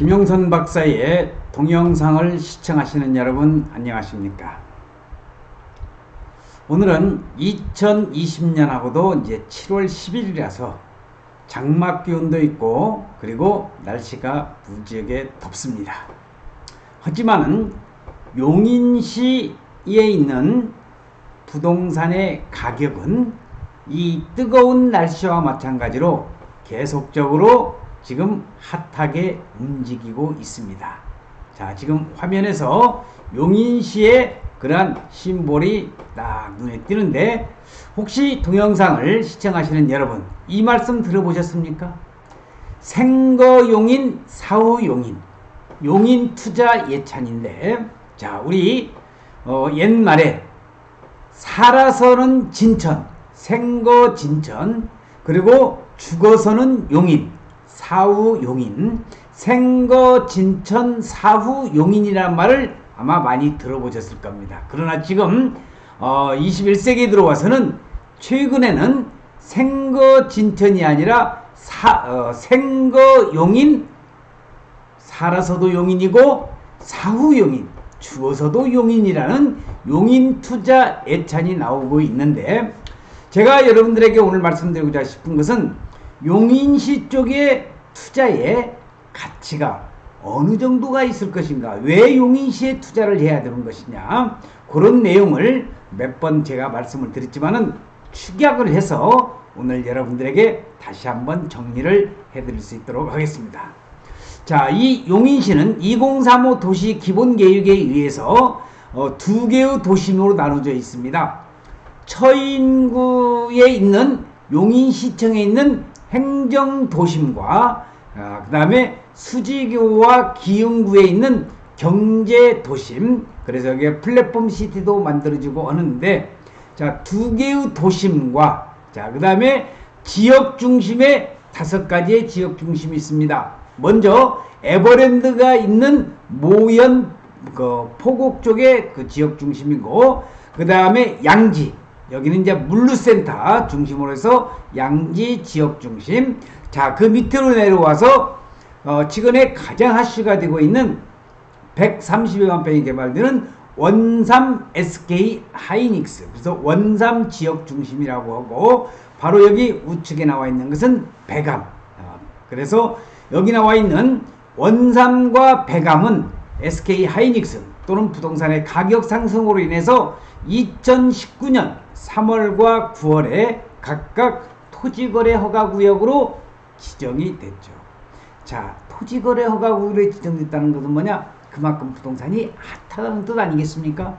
김영선 박사의 동영상을 시청하시는 여러분 안녕하십니까? 오늘은 2020년하고도 이제 7월 10일이라서 장막 기온도 있고 그리고 날씨가 무지하게 덥습니다. 하지만은 용인시에 있는 부동산의 가격은 이 뜨거운 날씨와 마찬가지로 계속적으로 지금 핫하게 움직이고 있습니다. 자, 지금 화면에서 용인시의 그러한 심볼이 딱 눈에 띄는데 혹시 동영상을 시청하시는 여러분 이 말씀 들어보셨습니까? 생거용인 사후용인 용인 투자 예찬인데 자 우리 어, 옛말에 살아서는 진천 생거 진천 그리고 죽어서는 용인 사후 용인 생거 진천 사후 용인이라는 말을 아마 많이 들어보셨을 겁니다. 그러나 지금 어, 21세기에 들어와서는 최근에는 생거 진천이 아니라 사, 어, 생거 용인 살아서도 용인이고 사후 용인 죽어서도 용인이라는 용인 투자 애찬이 나오고 있는데 제가 여러분들에게 오늘 말씀드리고자 싶은 것은 용인시 쪽의 투자의 가치가 어느 정도가 있을 것인가 왜 용인시에 투자를 해야 되는 것이냐 그런 내용을 몇 번 제가 말씀을 드렸지만은 축약을 해서 오늘 여러분들에게 다시 한번 정리를 해드릴 수 있도록 하겠습니다. 자, 이 용인시는 2035 도시 기본 계획에 의해서 어, 두 개의 도심으로 나눠져 있습니다. 처인구에 있는 용인시청에 있는 행정도심과 아, 그 다음에 수지교와 기흥구에 있는 경제도심 그래서 여기에 플랫폼 시티도 만들어지고 하는데 자 두 개의 도심과 자 그 다음에 지역 중심의 다섯 가지의 지역 중심이 있습니다. 먼저 에버랜드가 있는 모현 그 포곡 쪽의 그 지역 중심이고 그 다음에 양지 여기는 이제 물류센터 중심으로 해서 양지 지역 중심. 자 그 밑으로 내려와서 어, 최근에 가장 하시가 되고 있는 130여만 평이 개발되는 원삼 SK 하이닉스. 그래서 원삼 지역 중심이라고 하고 바로 여기 우측에 나와 있는 것은 배감 어, 그래서 여기 나와 있는 원삼과 배감은 SK 하이닉스 또는 부동산의 가격 상승으로 인해서 2019년 3월과 9월에 각각 토지거래 허가구역으로 지정이 됐죠. 자, 토지거래 허가구역에 지정됐다는 것은 뭐냐? 그만큼 부동산이 핫하다는 뜻 아니겠습니까?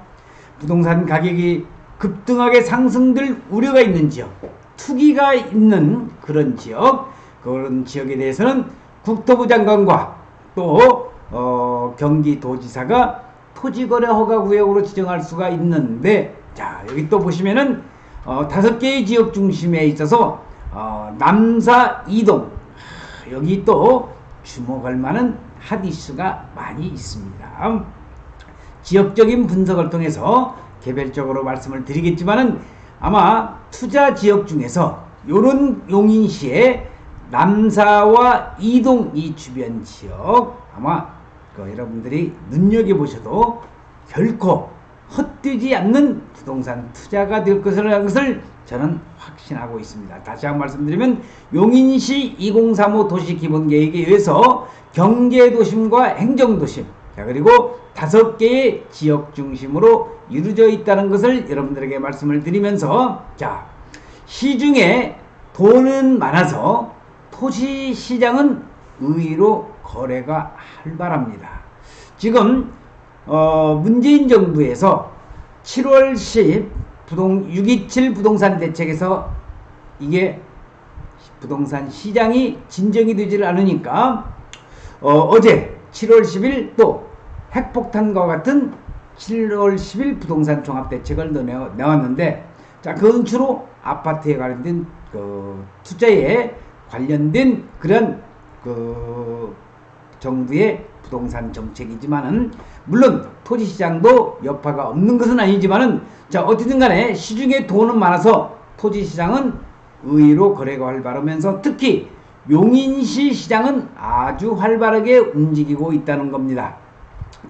부동산 가격이 급등하게 상승될 우려가 있는 지역, 투기가 있는 그런 지역, 그런 지역에 대해서는 국토부 장관과 또 어, 경기도지사가 토지거래 허가 구역으로 지정할 수가 있는데 자 여기 또 보시면은 어, 다섯 개의 지역 중심에 있어서 어, 남사 이동 여기 또 주목할 만한 핫 이슈가 많이 있습니다. 지역적인 분석을 통해서 개별적으로 말씀을 드리겠지만은 아마 투자 지역 중에서 요런 용인시의 남사와 이동 이 주변 지역 아마 그 여러분들이 눈여겨보셔도 결코 헛되지 않는 부동산 투자가 될 것이라는 것을 저는 확신하고 있습니다. 다시 한 번 말씀드리면 용인시 2035 도시 기본 계획에 의해서 경제 도심과 행정 도심 자 그리고 다섯 개의 지역 중심으로 이루어져 있다는 것을 여러분들에게 말씀을 드리면서 자 시중에 돈은 많아서 토지 시장은 의외로 거래가 활발합니다. 지금 어, 문재인 정부에서 7월 10 부동 627 부동산 대책에서 이게 부동산 시장이 진정이 되질 않으니까 어, 제 7월 10일 또 핵폭탄과 같은 7월 10일 부동산 종합대책을 내왔는데 자, 그건 주로 아파트에 관련된 그 투자에 관련된 그런 그 정부의 부동산 정책이지만은 물론 토지 시장도 여파가 없는 것은 아니지만은 자 어쨌든 간에 시중에 돈은 많아서 토지 시장은 의외로 거래가 활발하면서 특히 용인시 시장은 아주 활발하게 움직이고 있다는 겁니다.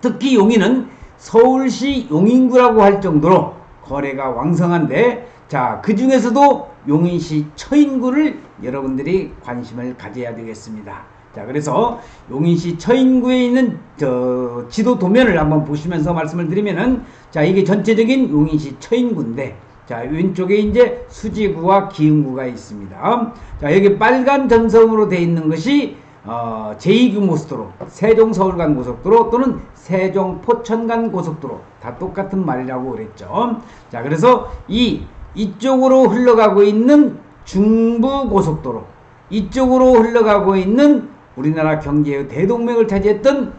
특히 용인은 서울시 용인구라고 할 정도로 거래가 왕성한데 자, 그 중에서도 용인시 처인구를 여러분들이 관심을 가져야 되겠습니다. 자, 그래서 용인시 처인구에 있는 저 지도 도면을 한번 보시면서 말씀을 드리면은 자, 이게 전체적인 용인시 처인구인데 자, 왼쪽에 이제 수지구와 기흥구가 있습니다. 자, 여기 빨간 점선으로 되어 있는 것이 어, 제2규모수도로, 세종 서울간 고속도로 또는 세종 포천간 고속도로 다 똑같은 말이라고 그랬죠. 자, 그래서 이 이쪽으로 흘러가고 있는 중부 고속도로, 이쪽으로 흘러가고 있는 우리나라 경제의 대동맥을 차지했던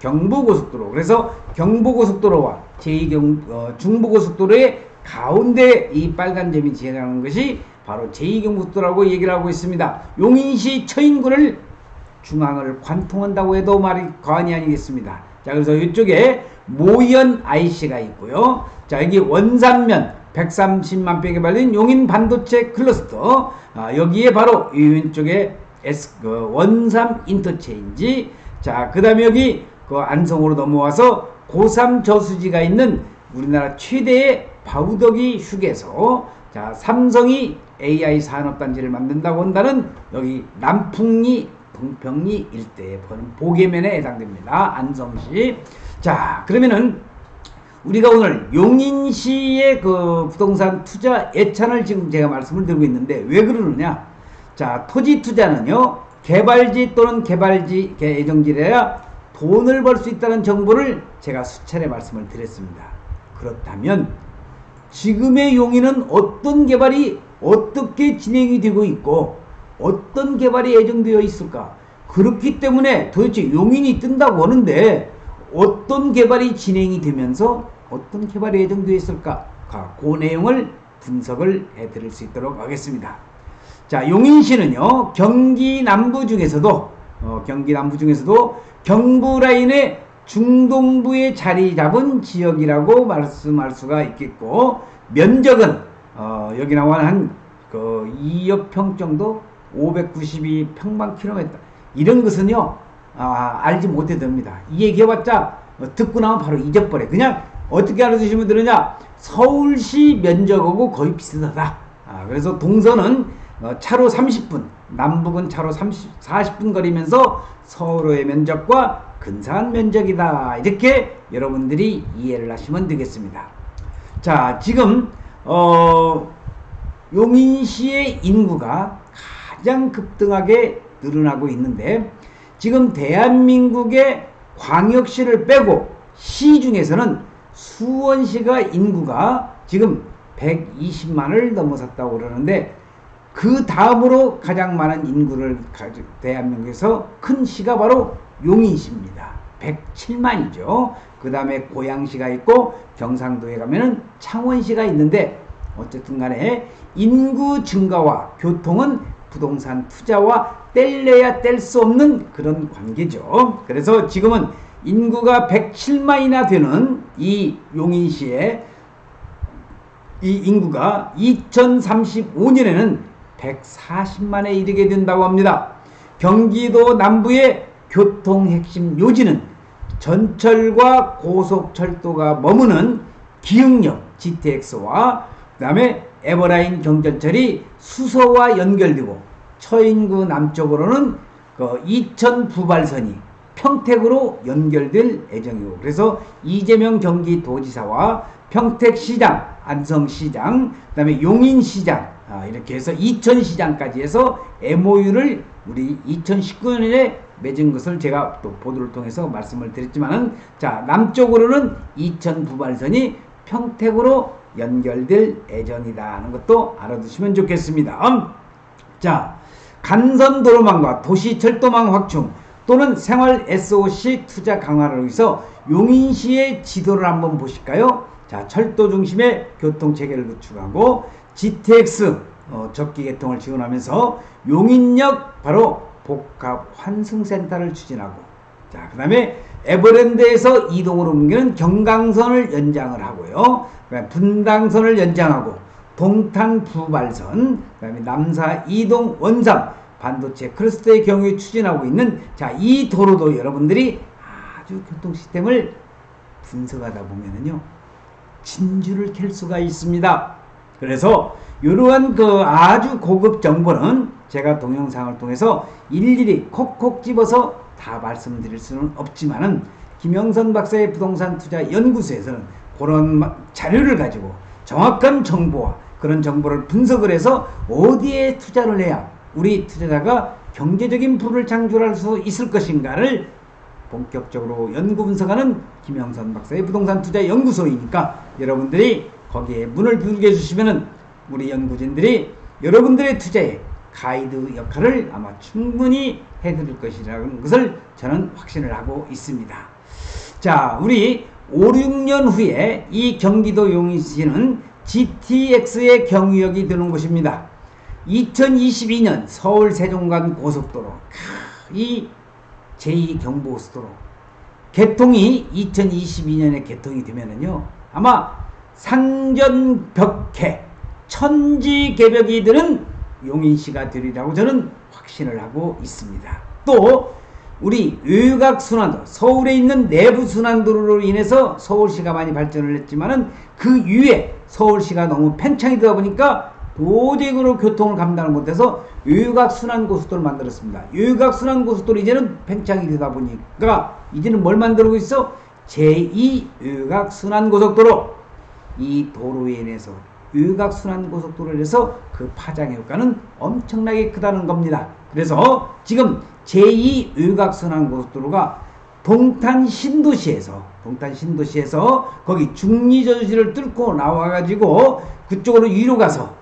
경부고속도로. 그래서 경부고속도로와 제2경 어, 중부고속도로의 가운데 이 빨간 점이 지나가는 것이 바로 제2경부도라고 얘기를 하고 있습니다. 용인시 처인구를 중앙을 관통한다고 해도 말이 과언이 아니겠습니다. 자, 그래서 이쪽에 모현 IC가 있고요. 자, 여기 원산면 130만 평에 발린 용인 반도체 클러스터. 아, 여기에 바로 이 왼쪽에 S, 그 원삼 인터체인지. 자, 그 다음에 여기 그 안성으로 넘어와서 고3 저수지가 있는 우리나라 최대의 바우더기 휴게소. 자, 삼성이 AI 산업단지를 만든다고 한다는 여기 남풍리 동평리 일대에 보는 보계면에 해당됩니다. 안성시. 자, 그러면은 우리가 오늘 용인시의 그 부동산 투자 예찬을 지금 제가 말씀을 드리고 있는데 왜 그러느냐? 자, 토지 투자는요, 개발지 또는 개발지 예정지래야 돈을 벌 수 있다는 정보를 제가 수차례 말씀을 드렸습니다. 그렇다면 지금의 용인은 어떤 개발이 어떻게 진행이 되고 있고 어떤 개발이 예정되어 있을까? 그렇기 때문에 도대체 용인이 뜬다고 하는데 어떤 개발이 진행이 되면서 어떤 개발이 예정되어 있을까? 그 내용을 분석을 해드릴 수 있도록 하겠습니다. 자, 용인시는요, 경기 남부 중에서도, 어, 경기 남부 중에서도 경부 라인의 중동부에 자리 잡은 지역이라고 말씀할 수가 있겠고, 면적은, 어, 여기 나와 한 그 2억 평 정도, 592 평방 킬로미터. 이런 것은요, 아, 알지 못해 됩니다. 이 얘기해봤자, 어, 듣고 나면 바로 잊어버려. 그냥 어떻게 알아두시면 되느냐? 서울시 면적하고 거의 비슷하다. 아, 그래서 동서는 어, 차로 30분, 남북은 차로 30, 40분 거리면서 서로의 면적과 근사한 면적이다. 이렇게 여러분들이 이해를 하시면 되겠습니다. 자, 지금 어, 용인시의 인구가 가장 급등하게 늘어나고 있는데 지금 대한민국의 광역시를 빼고 시 중에서는 수원시가 인구가 지금 120만을 넘어섰다고 그러는데 그 다음으로 가장 많은 인구를 가진 대한민국에서 큰 시가 바로 용인시입니다. 107만이죠. 그 다음에 고양시가 있고 경상도에 가면은 창원시가 있는데 어쨌든 간에 인구 증가와 교통은 부동산 투자와 뗄래야 뗄 수 없는 그런 관계죠. 그래서 지금은 인구가 107만이나 되는 이 용인시에 이 인구가 2035년에는 140만에 이르게 된다고 합니다. 경기도 남부의 교통 핵심 요지는 전철과 고속철도가 머무는 기흥역 GTX와 그 다음에 에버라인 경전철이 수서와 연결되고 처인구 남쪽으로는 그 이천 부발선이 평택으로 연결될 예정이고 그래서 이재명 경기도지사와 평택시장, 안성시장, 그다음에 용인시장 아, 이렇게 해서 이천 시장까지 해서 MOU를 우리 2019년에 맺은 것을 제가 또 보도를 통해서 말씀을 드렸지만은 자 남쪽으로는 이천 부발선이 평택으로 연결될 예정이다 하는 것도 알아두시면 좋겠습니다. 자 간선도로망과 도시철도망 확충 또는 생활 SOC 투자 강화를 위해서 용인시의 지도를 한번 보실까요? 자, 철도 중심의 교통 체계를 구축하고 GTX 어, 접기 개통을 지원하면서 용인역 바로 복합 환승센터를 추진하고 자, 그다음에 에버랜드에서 이동으로 옮기는 경강선을 연장을 하고요. 분당선을 연장하고 동탄 부발선, 그다음에 남사 이동 원삼 반도체 클러스터의 경우에 추진하고 있는 자, 이 도로도 여러분들이 아주 교통 시스템을 분석하다 보면은요. 진주를 캘 수가 있습니다. 그래서 이러한 그 아주 고급 정보는 제가 동영상을 통해서 일일이 콕콕 집어서 다 말씀드릴 수는 없지만은 김영선 박사의 부동산 투자 연구소에서는 그런 자료를 가지고 정확한 정보와 그런 정보를 분석을 해서 어디에 투자를 해야 우리 투자자가 경제적인 부를 창출할 수 있을 것인가를 본격적으로 연구 분석하는 김영선 박사의 부동산 투자 연구소이니까 여러분들이 거기에 문을 두들겨 주시면은 우리 연구진들이 여러분들의 투자에 가이드 역할을 아마 충분히 해드릴 것이라는 것을 저는 확신을 하고 있습니다. 자, 우리 5, 6년 후에 이 경기도 용인시는 GTX의 경유역이 되는 곳입니다. 2022년 서울 세종간 고속도로 이 제2경부고속도로 개통이 2022년에 개통이 되면은요 아마 상전벽해 천지개벽이 되는 용인시가 되리라고 저는 확신을 하고 있습니다. 또 우리 외곽순환도 서울에 있는 내부순환도로로 인해서 서울시가 많이 발전을 했지만은 그 위에 서울시가 너무 팽창이 되다 보니까 도저히로 교통을 감당을 못해서 외곽순환 고속도를 만들었습니다. 외곽순환 고속도로 이제는 팽창이 되다 보니까 이제는 뭘 만들고 있어? 제2 외곽순환 고속도로 이 도로에 인해서 외곽순환 고속도로를 해서 그 파장 효과는 엄청나게 크다는 겁니다. 그래서 지금 제2 외곽순환 고속도로가 동탄 신도시에서 동탄 신도시에서 거기 중리저지를 뚫고 나와가지고 그쪽으로 위로 가서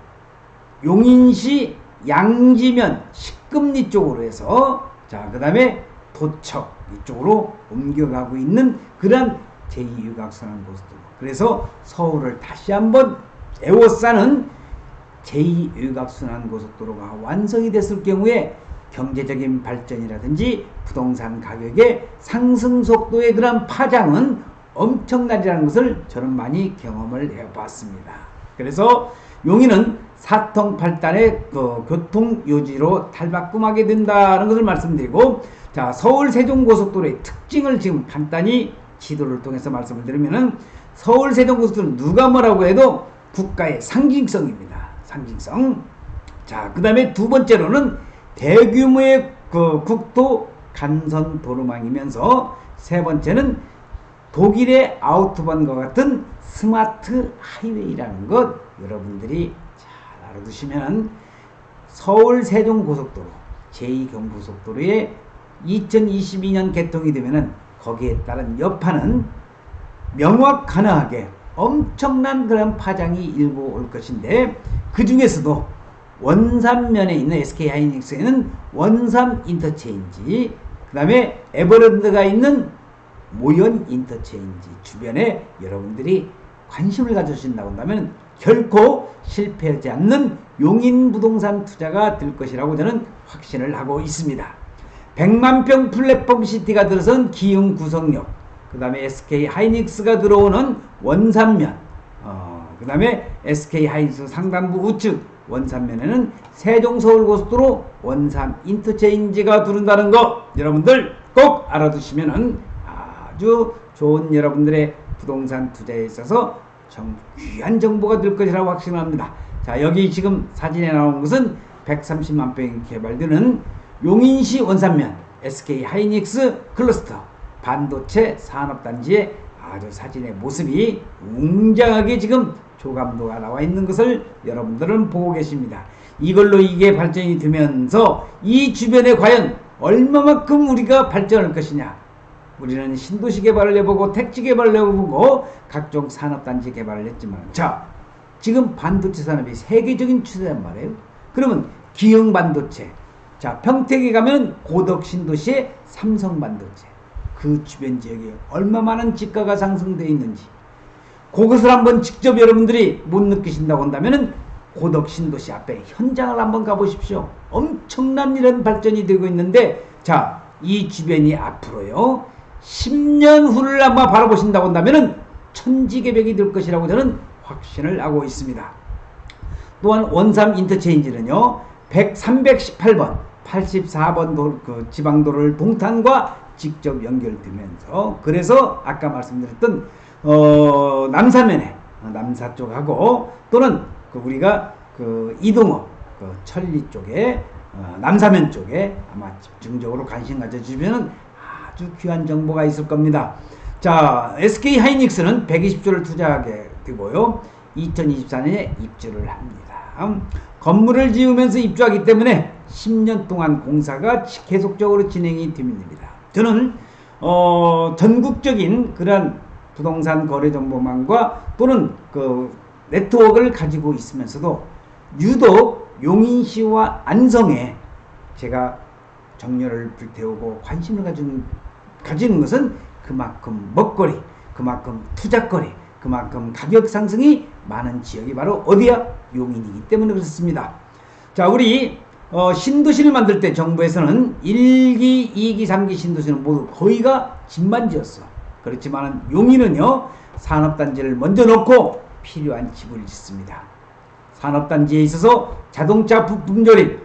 용인시 양지면 식금리 쪽으로 해서 자 그 다음에 도척 이쪽으로 옮겨가고 있는 그런 제2유곽순환고속도로 그래서 서울을 다시 한번 에워싸는 제2유곽순환 고속도로가 완성이 됐을 경우에 경제적인 발전이라든지 부동산 가격의 상승 속도의 그런 파장은 엄청나리라는 것을 저는 많이 경험을 해봤습니다. 그래서 용인은 사통팔단의 그 교통 요지로 탈바꿈하게 된다는 것을 말씀드리고 자 서울 세종고속도로의 특징을 지금 간단히 지도를 통해서 말씀을 드리면은 서울 세종고속도로는 누가 뭐라고 해도 국가의 상징성입니다. 상징성. 자, 그 다음에 두 번째로는 대규모의 그 국토 간선 도로망이면서 세 번째는 독일의 아우토반과 같은 스마트 하이웨이라는 것 여러분들이 잘 알아두시면 서울 세종 고속도로 제2경부속도로에 2022년 개통이 되면은 거기에 따른 여파는 명확하게 엄청난 그런 파장이 일고 올 것인데 그 중에서도 원산면에 있는 SK 하이닉스에는 원산 인터체인지 그 다음에 에버랜드가 있는 모연 인터체인지 주변에 여러분들이 관심을 가져주신다고 한다면 결코 실패하지 않는 용인 부동산 투자가 될 것이라고 저는 확신을 하고 있습니다. 100만 평 플랫폼 시티가 들어선 기흥 구성역, 그 다음에 SK 하이닉스가 들어오는 원산면, 어, 그 다음에 SK 하이닉스 상단부 우측 원산면에는 세종 서울고속도로 원산 인터체인지가 두른다는 거 여러분들 꼭 알아두시면은 아주 좋은 여러분들의 부동산 투자에 있어서 정, 귀한 정보가 될 것이라고 확신합니다. 자, 여기 지금 사진에 나온 것은 130만 평이 개발되는 용인시 원산면 SK 하이닉스 클러스터 반도체 산업단지의 아주 사진의 모습이 웅장하게 지금 조감도가 나와 있는 것을 여러분들은 보고 계십니다. 이걸로 이게 발전이 되면서 이 주변에 과연 얼마만큼 우리가 발전할 것이냐 우리는 신도시 개발을 해보고 택지 개발을 해보고 각종 산업단지 개발을 했지만 자 지금 반도체 산업이 세계적인 추세란 말이에요. 그러면 기흥 반도체 자 평택에 가면 고덕 신도시의 삼성 반도체 그 주변 지역에 얼마 많은 집가가 상승되어 있는지 그것을 한번 직접 여러분들이 못 느끼신다고 한다면은 고덕 신도시 앞에 현장을 한번 가보십시오. 엄청난 이런 발전이 되고 있는데 자 이 주변이 앞으로요 10년 후를 아마 바라보신다고 한다면 천지개벽이 될 것이라고 저는 확신을 하고 있습니다. 또한 원삼 인터체인지는요. 100, 318번 84번 도, 그 지방도로를 동탄과 직접 연결되면서 그래서 아까 말씀드렸던 어, 남사면에 어, 남사 쪽하고 또는 그 우리가 그 이동업 그 천리 쪽에 어, 남사면 쪽에 아마 집중적으로 관심 가져주시면 아주 귀한 정보가 있을 겁니다. 자, SK 하이닉스는 120조를 투자하게 되고요. 2024년에 입주를 합니다. 음, 건물을 지으면서 입주하기 때문에 10년 동안 공사가 계속적으로 진행이 됩니다. 저는 어, 전국적인 그런 부동산 거래 정보망과 또는 그 네트워크를 가지고 있으면서도 유독 용인시와 안성에 제가 정열을 불태우고 관심을 가지는, 가지는 것은 그만큼 먹거리, 그만큼 투자거리, 그만큼 가격 상승이 많은 지역이 바로 어디야? 용인이기 때문에 그렇습니다. 자, 우리 어, 신도시를 만들 때 정부에서는 1기, 2기, 3기 신도시는 모두 거의가 집만지였어. 그렇지만 용인은요, 산업단지를 먼저 놓고 필요한 집을 짓습니다. 산업단지에 있어서 자동차 부품 조립,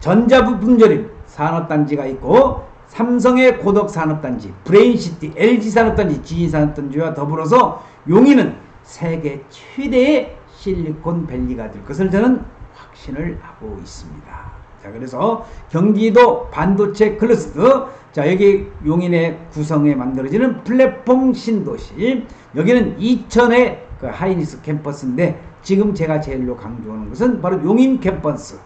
전자 부품 조립 산업단지가 있고 삼성의 고덕 산업단지, 브레인시티, LG 산업단지, GE 산업단지와 더불어서 용인은 세계 최대의 실리콘 밸리가 될 것을 저는 확신을 하고 있습니다. 자, 그래서 경기도 반도체 클러스터, 자, 여기 용인의 구성에 만들어지는 플랫폼 신도시, 여기는 이천의 그 하이니스 캠퍼스인데, 지금 제가 제일로 강조하는 것은 바로 용인 캠퍼스.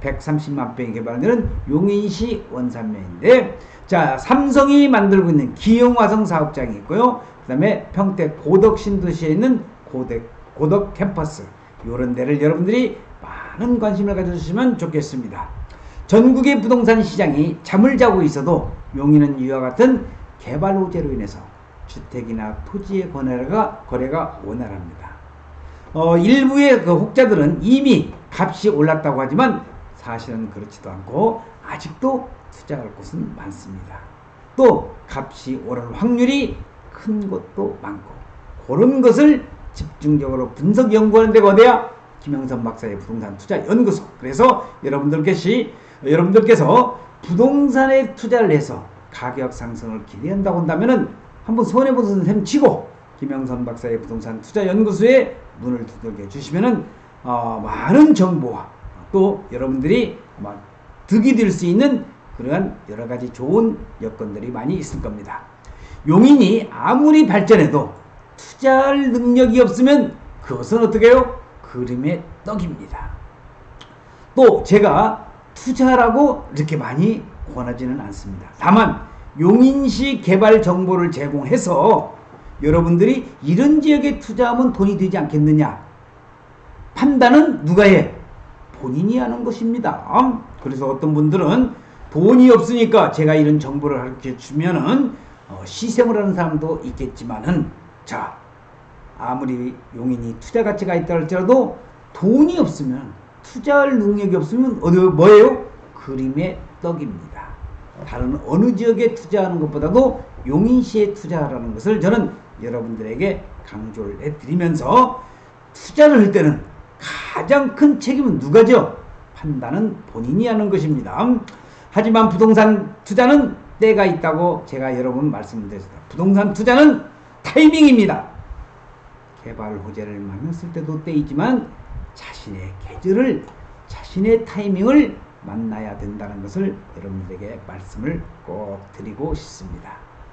130만 평이 개발되는 용인시 원산면인데, 자, 삼성이 만들고 있는 기흥화성 사업장이 있고요. 그 다음에 평택 고덕 신도시에 있는 고덕, 고덕 캠퍼스. 요런 데를 여러분들이 많은 관심을 가져주시면 좋겠습니다. 전국의 부동산 시장이 잠을 자고 있어도 용인은 이와 같은 개발 호재로 인해서 주택이나 토지의 거래가, 거래가 원활합니다. 어, 일부의 그 혹자들은 이미 값이 올랐다고 하지만 사실은 그렇지도 않고 아직도 투자할 곳은 많습니다. 또 값이 오를 확률이 큰 곳도 많고 그런 것을 집중적으로 분석 연구하는 데가 어디야? 김영선 박사의 부동산 투자 연구소. 그래서 여러분들께서 여러분들께서 부동산에 투자를 해서 가격 상승을 기대한다고 한다면은 한번 손해 보는 셈 치고 김영선 박사의 부동산 투자 연구소에 문을 두들겨 주시면은 어, 많은 정보와 또 여러분들이 아마 득이 될 수 있는 그러한 여러 가지 좋은 여건들이 많이 있을 겁니다. 용인이 아무리 발전해도 투자할 능력이 없으면 그것은 어떻게 해요? 그림의 떡입니다. 또 제가 투자라고 이렇게 많이 권하지는 않습니다. 다만 용인시 개발 정보를 제공해서 여러분들이 이런 지역에 투자하면 돈이 되지 않겠느냐 판단은 누가 해? 본인이 하는 것입니다. 그래서 어떤 분들은 돈이 없으니까 제가 이런 정보를 가르쳐 주면은 어, 시샘을 하는 사람도 있겠지만은 자 아무리 용인이 투자 가치가 있다 할지라도 돈이 없으면 투자할 능력이 없으면 어디 뭐예요? 그림의 떡입니다. 다른 어느 지역에 투자하는 것보다도 용인시에 투자하라는 것을 저는 여러분들에게 강조를 해드리면서 투자를 할 때는 가장 큰 책임은 누가죠? 판단은 본인이 하는 것입니다. 하지만 부동산 투자는 때가 있다고 제가 여러 분 말씀드렸습니다. 부동산 투자는 타이밍입니다. 개발 호재를 만났을 때도 때이지만 자신의 계절을 자신의 타이밍을 만나야 된다는 것을 여러분들에게 말씀을 꼭 드리고 싶습니다.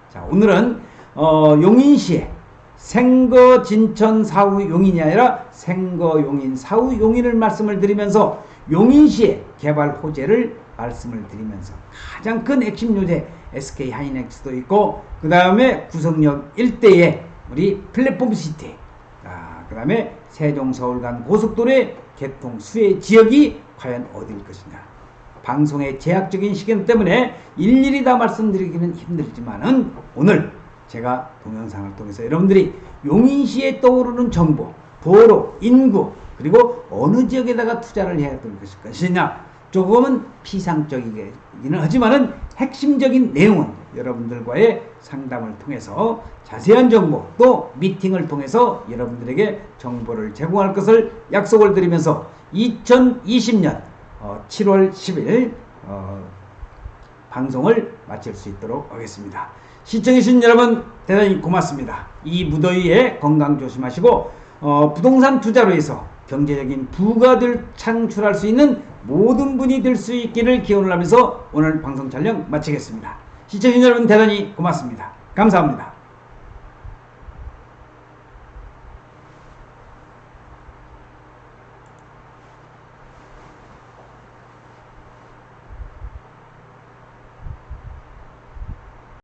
자, 오늘은 어, 용인시에 생거 진천 사후 용인이 아니라 생거 용인 사후 용인을 말씀을 드리면서 용인시의 개발 호재를 말씀을 드리면서 가장 큰 핵심 요새 SK 하이넥스도 있고 그 다음에 구성역 일대에 우리 플랫폼 시티 아, 그 다음에 세종 서울 간 고속도로의 개통 수혜 지역이 과연 어디일 것이냐. 방송의 제약적인 시간 때문에 일일이 다 말씀드리기는 힘들지만은 오늘 제가 동영상을 통해서 여러분들이 용인시에 떠오르는 정보, 도로, 인구, 그리고 어느 지역에다가 투자를 해야 될 것이냐 조금은 피상적이기는 하지만은 핵심적인 내용은 여러분들과의 상담을 통해서 자세한 정보 또 미팅을 통해서 여러분들에게 정보를 제공할 것을 약속을 드리면서 2020년 7월 10일 어, 방송을 마칠 수 있도록 하겠습니다. 시청해주신 여러분 대단히 고맙습니다. 이 무더위에 건강 조심하시고 어, 부동산 투자로 해서 경제적인 부가를 창출할 수 있는 모든 분이 될 수 있기를 기원을 하면서 오늘 방송 촬영 마치겠습니다. 시청해주신 여러분 대단히 고맙습니다. 감사합니다.